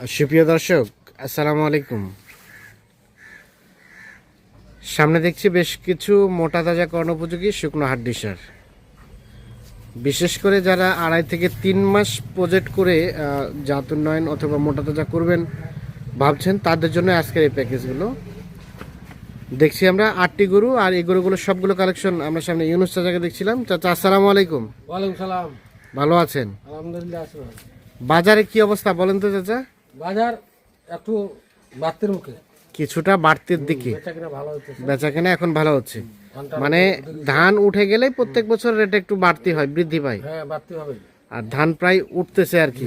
সুপ্রিয় দর্শক আসসালামু আলাইকুম। সামনে দেখছি বেশ কিছু মোটা তাজা কর্ণোপযোগী শুকনো হাড্ডি সার। বিশেষ করে যারা আড়াই থেকে তিন মাস প্রজেক্ট করে জাত উন্নয়ন অথবা মোটা তাজা করবেন ভাবছেন তাদের জন্য আজকের এই প্যাকেজগুলো। দেখছি আমরা আটটি গরু আর এই গরুগুলো সবগুলো কালেকশন আমরা সামনে ইউনুস চাচাকে দেখছিলাম। চাচা আসসালামু আলাইকুম। ওয়ালাইকুম সালাম। ভালো আছেন? আলহামদুলিল্লাহ বাজারে কি অবস্থা বলেন তো চাচা? বাজার একটু বাড়তির মুখে। কিছুটা বাড়তির দিকে। বেচা ভালো হচ্ছে বেচা কেনা এখন ভালো হচ্ছে। মানে ধান উঠে গেলেই প্রত্যেক বছর রেট একটু বাড়তি হয় বৃদ্ধি পায়। হ্যাঁ বাড়তি হবে। আর ধান প্রায় উঠতেছে আর কি।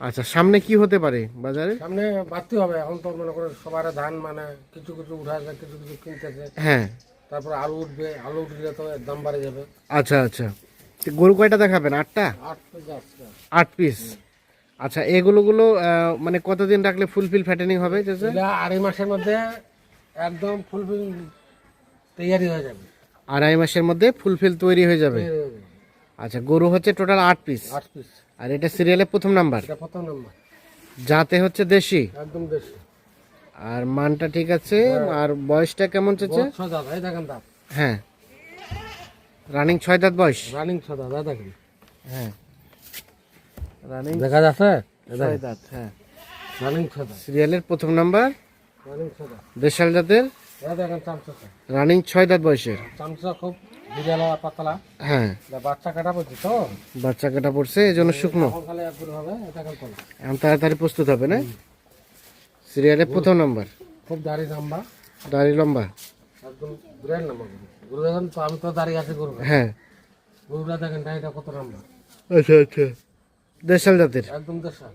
আচ্ছা সামনে কি হতে পারে বাজারে? সামনে বাড়তি হবে। এখন তো মনে করো সবার ধান মানে কিছু কিছু উঠাছে কিছু কিছু কিনতেছে। হ্যাঁ। তারপর আলু উঠবে। আলু উঠলে তো দাম বাড়ে যাবে। আচ্ছা আচ্ছা। গরু কয়টা দেখাবেন? আটটা? আট পিস আট পিস। আচ্ছা এগুলোগুলো আহ, মানে কতদিন রাখলে ফুলফিল ফ্যাটেনিং হবে এটা আড়াই মাসের মধ্যে একদম ফুলফিল তৈরি হয়ে যাবে। আড়াই মাসের মধ্যে ফুলফিল তৈরি হয়ে যাবে? হয়ে। আচ্ছা গরু হচ্ছে টোটাল আট পিস আট পিস আর এটা সিরিয়ালের প্রথম নাম্বার এটা প্রথম নম্বর যাতে হচ্ছে দেশি? একদম দেশি। আর মানটা ঠিক আছে আর বয়সটা কেমন দাঁত হ্যাঁ। রানিং ছয় দাঁত বয়স? রানিং ছয় দাঁত দেখেন। হ্যাঁ। রানিং দেখা যাচ্ছে? ছয় দাঁত হ্যাঁ। রানিং ছয় দাঁত। সিরিয়ালের প্রথম নাম্বার রানিং ছয় দাঁত। দেশাল জাতের? রানিং ছয় দাঁত বয়সের। চামচা খুব বিজালা পাতলা। হ্যাঁ। বাচ্চা কাটা পড়ছে তো? বাচ্চা কাটা পড়ছে এই জন্য শুকনো। এখন তাড়াতাড়ি প্রস্তুত হবে না? সিরিয়ালের প্রথম নাম্বার খুব দাড়ি নাম্বা দাড়ি লম্বা। একদম ব্র্যান্ড নাম্বার গরু দেখেন তো আমি তো দাঁড়িয়ে আছি গরু হ্যাঁ। গরুটা দেখেন দাড়িটা কত নাম্বার আচ্ছা আচ্ছা। দেশাল জাতের। একদম দেশা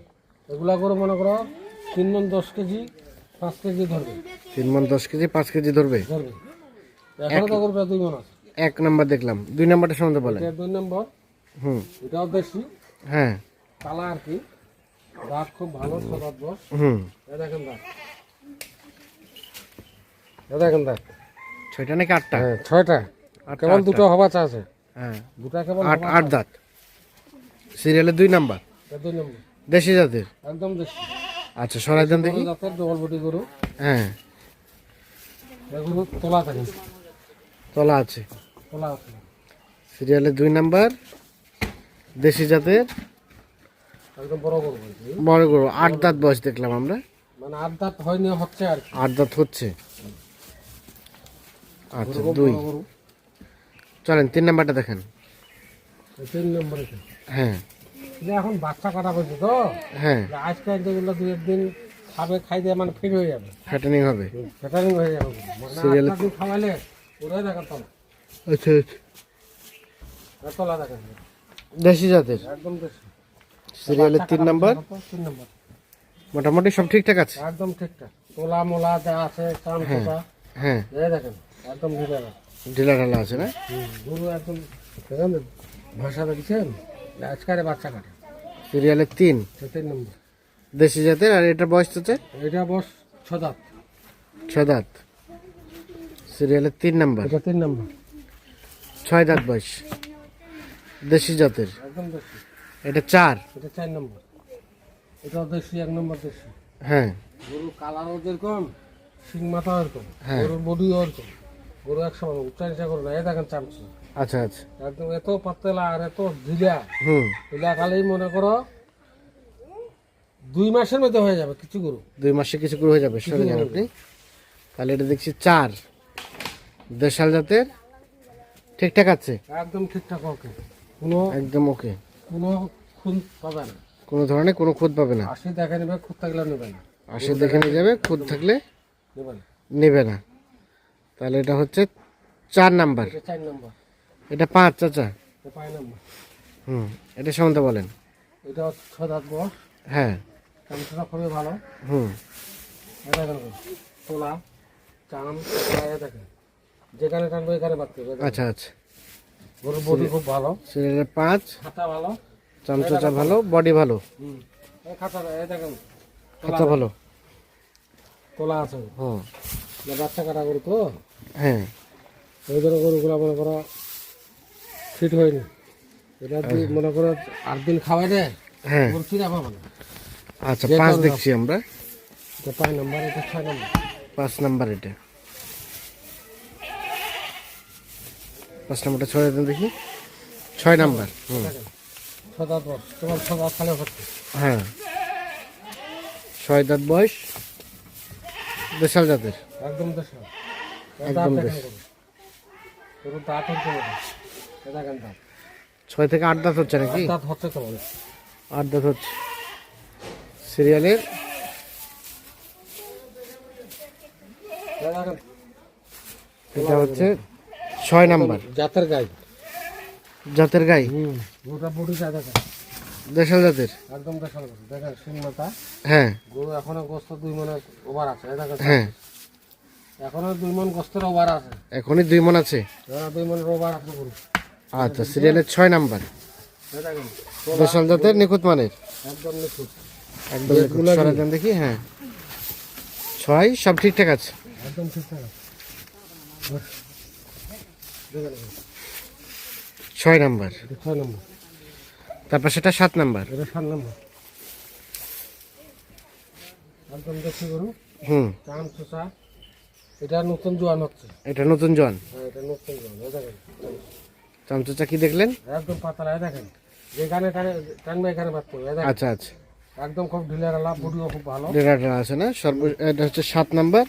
এগুলা করে মনে করো তিন মন দশ কেজি পাঁচ কেজি ধরবে। তিন মন দশ কেজি পাঁচ কেজি ধরবে? ধরবে। এখনও তো দুই মন আছে। এক নাম্বার দেখলাম। দুই নাম্বারটা সম্বন্ধে বলেন। এটা দুই নম্বর। হুম। এটাও দেশি। হ্যাঁ। কালা আর কি। দাঁত খুব ভালো সদাত বস হুম। দেখেন দাঁত। দেখেন দাঁত। ছয়টা নাকি আটটা? হ্যাঁ ছয়টা। আটটা, কেবল। দুটো হবা আছে। হ্যাঁ। দুটা কেবল আট আট দাঁত। সিরিয়ালের দুই নম্বর। দেশি জাতের? একদম দেশি। আচ্ছা সরাই দেন দেখি। জাতের ডবল বডি গরু। হ্যাঁ। এ গরু তোলা থাকে। তলা আছে। তোলা আছে। সিরিয়ালের দুই নাম্বার। দেশি জাতের? একদম বড় গরু বড় গরু। আট দাঁত বয়স দেখলাম আমরা। মানে আট দাঁত হয়নি হচ্ছে আর আট দাঁত হচ্ছে। আচ্ছা দুই। চলেন তিন নাম্বারটা দেখেন। তিন নম্বরে। হ্যাঁ। এখন বাচ্চা কাটা পড়ছে তো হ্যাঁ। আজকে যেগুলো দুই একদিন খাবে খাই দিয়ে মানে ফিট হয়ে যাবে। ফ্যাটেনিং হবে। ফ্যাটারিং হয়ে যাবে। মানে খাওয়াইলে ওরাই দেখেন তলা। আচ্ছা আচ্ছা। দেশি জাতের? একদম দেশি। সিরিয়ালের তিন নাম্বার? তিন নম্বর। মোটামুটি সব ঠিকঠাক আছে? একদম ঠিকঠাক। তোলা মোলা যা আছে হ্যাঁ এই দেখেন একদম ঢিলা। ঢালা আছে না? গরু একদম ভাষা দেখছেন? আজকারে বাচ্চা কাটে। সিরিয়ালের তিন। সে তিন নম্বর। দেশি জাতের আর এটার বয়স হচ্ছে এটা বস ছ দাঁত। ছয় দাঁত। সিরিয়ালের তিন নাম্বার। এটা তিন নম্বর। ছয় দাঁত বয়স। দেশি জাতের। একদম দেশি। এটা চার। এটা চার নম্বর। এটাও দেশি এক নম্বর দেশি। হ্যাঁ। গরু কালারও যেরকম শিং মাথাও এরকম হ্যাঁ। গরুর বডিও এরকম। গরু এক সময় উচ্চা নিচা করবে না এই দেখেন চামচি। আচ্ছা আচ্ছা। একদম এত পাতলা আর এত ঢিলা। হুম। ঢিলা খালেই মনে করো দুই মাসের মধ্যে হয়ে যাবে কিছু গরু। দুই মাসে কিছু করে হয়ে যাবে সরে যান আপনি। তাহলে এটা দেখছি চার। দেশাল জাতের ঠিকঠাক আছে? একদম ঠিকঠাক ওকে। কোনো একদম ওকে। কোনো খুন পাবে না। কোনো ধরনের কোনো খুদ পাবে না। আশি দেখে নেবে খুব থাকলে নেবে না। আসে দেখে নিয়ে যাবে খুদ থাকলে নেবে না। নেবে না। তাহলে এটা হচ্ছে চার নাম্বার। চার নম্বর। এটা পাঁচ চাচা। হুম এটা সম্বন্ধে বলেন। এটা দাঁত হ্যাঁ। খুবই ভালো। হুম। তোলা চাম দেখেন। যেখানে টানবো এখানে আচ্ছা আচ্ছা। গরুর বডি খুব ভালো। পাঁচ। খাতা ভালো। চামচা ভালো বডি ভালো। হুম। এই খাতা এই দেখেন। খাতা ভালো। তোলা আছে। হুম। বাচ্চা কাটা গরু তো? হ্যাঁ। ওই ধরো গরুগুলো মনে করো ফিট হয়নি। এটা যদি মনে করো আট দিন খাওয়াই দেয় হ্যাঁ। চিরা পাবে না। আচ্ছা পাঁচ দেখছি আমরা। এটা পাঁচ নম্বর এটা ছয় নম্বর। পাঁচ নাম্বার এটা। পাঁচ নাম্বারটা ছয় দেন দেখি। ছয় নাম্বার হুম। ছদা দশ তোমার খালে ভর্তি হ্যাঁ। ছয় দাঁত বয়স দেশাল জাতের। একদম একদম। পুরো দাঁত হচ্ছে দাঁত ছয় থেকে আট দাঁত হচ্ছে নাকি? হচ্ছে আট দাঁত হচ্ছে। সিরিয়ালের? এটা হচ্ছে ছয় নাম্বার। জাতের গাই। জাতের গাই? দেখেন দেশাল জাতের? একদম দেখাল দেখেন মাথা। হ্যাঁ। গরু এখনও গোস্ত দুই মনে ওভার আছে হ্যাঁ। এখনও দুই মন গোস্তের ওভার আছে। এখনই দুই মন আছে? দুই মনের ওভার আছে গরু আচ্ছা সিরিয়ালের ছয় নাম্বার। এই জাতের নিখুঁত মানের। একদম নিখুঁত। একদম দেখি হ্যাঁ। ছয় সব ঠিকঠাক আছে? একদম ঠিকঠাক ছয় নাম্বার। ছয় নম্বর। তারপর সেটা সাত নাম্বার। এটা সাত নম্বর। একদম দেখছি গরু। হুম। চোষা এটা নতুন জোয়ান হচ্ছে। এটা নতুন জন হ্যাঁ এটা নতুন জোয়ান। চামচা কি দেখলেন? একদম পাতলা দেখেন। যেখানে টানে টানবে এখানে বাদ দেখেন। আচ্ছা আচ্ছা। একদম খুব ঢিলের আলা খুব ভালো। ডেরা ডেরা আছে না? সর্ব এটা হচ্ছে সাত নাম্বার।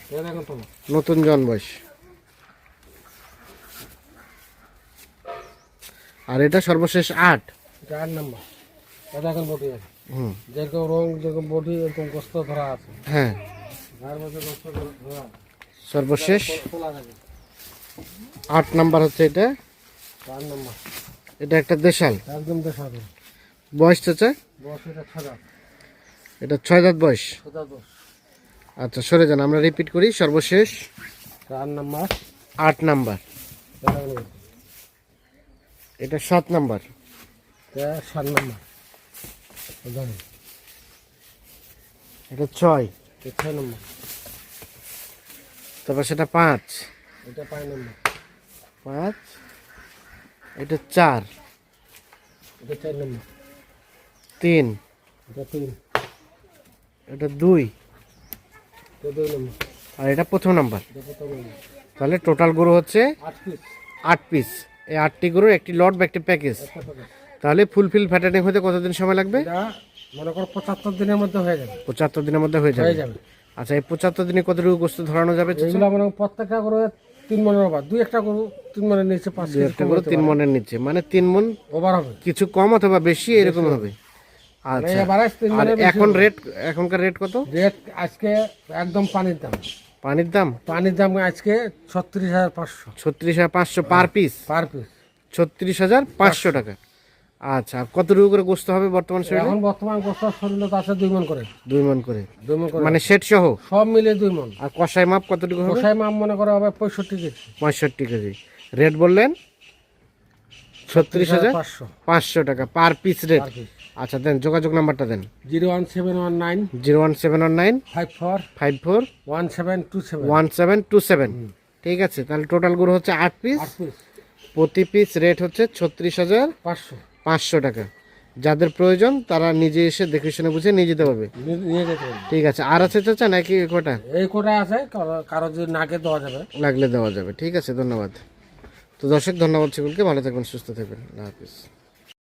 নতুন জন বয়স। আর এটা সর্বশেষ আট। এটা আট নম্বর। এই দেখেন বডি আছে হুম। যেরকম রং যেরকম বডি এরকম গোস্ত ধরা আছে। হ্যাঁ। সর্বশেষ আট নাম্বার হচ্ছে এটা। আট নম্বর। এটা একটা দেশাল? একদম হবে বয়স চাচা বস এটা ছটা এটা ছয় দাঁত বয়স? দশ আচ্ছা সরে যান আমরা রিপিট করি সর্বশেষ। আট নম্বর। আট নাম্বার। এটা সাত নাম্বার। সাত নম্বর। এটা ছয়। ছয় নম্বর। তারপর সেটা পাঁচ। এটা পাঁচ নম্বর। পাঁচ। এটা চার। এটা চার নম্বর। তিন। এটা তিন। এটা দুই। এটা দুই নম্বর। আর এটা প্রথম নাম্বার। তাহলে টোটাল গরু হচ্ছে আট পিস এই আটটি গরুর একটি লট বা একটি প্যাকেজ তাহলে ফুলফিল ফ্যাটার্নিং হতে কতদিন সময় লাগবে? মনে করো পঁচাত্তর দিনের মধ্যে হয়ে যাবে। পঁচাত্তর দিনের মধ্যে হয়ে যাবে। আচ্ছা এই পঁচাত্তর দিনে কতটুকু গোস্ত ধরানো যাবে? প্রত্যেকটা গরু তিন মনের ওভার দুই একটা গরু তিন মনের নিচে পাঁচ দুই একটা গরু তিন মনের নিচে। মানে তিন মন ওভার হবে। কিছু কম অথবা বেশি এরকম হবে। আচ্ছা। আর মনের এখন রেট এখনকার রেট কত? রেট আজকে একদম পানির দাম। পানির দাম? পানির দাম আজকে ছত্রিশ হাজার পাঁচশো। ছত্রিশ হাজার পাঁচশো পার পিস পার পিস ছত্রিশ হাজার পাঁচশো। টাকা। আচ্ছা কতটুকু করে গোস্ত হবে বর্তমান শরীরে? এখন বর্তমান গোস্ত শরীরে আছে দুই মন করে। দুই মন করে। দুই মন করে। মানে সেট সহ সব মিলে দুই মন। আর কষাই মাপ কতটুকু হবে? কষাই মাম মনে করো হবে পঁয়ষট্টি কেজি। পঁয়ষট্টি কেজি। রেট বললেন? ছত্রিশ হাজার? পাঁচশো। টাকা পার পিস রেট। আচ্ছা দেন যোগাযোগ নাম্বারটা দেন। Zero one seven one nine zero one seven one nine five four five four one seven two seven. One seven two seven. ঠিক আছে তাহলে টোটাল গরু হচ্ছে আট পিস। প্রতি পিস রেট হচ্ছে ছত্রিশ হাজার পাঁচশো। পাঁচশো টাকা। যাদের প্রয়োজন তারা নিজে এসে দেখে শুনে বুঝে নিয়ে যেতে পারবে। নিয়ে- যেতে ঠিক আছে। আর আছে চাচা নাকি কোটা? এই কোটা আছে কারো- কারও যদি নাকে দেওয়া যাবে। লাগলে দেওয়া যাবে। ঠিক আছে ধন্যবাদ। তো দর্শক ধন্যবাদ সেগুলোকে ভালো থাকবেন সুস্থ থাকবেন। আল্লাহ হাফিজ।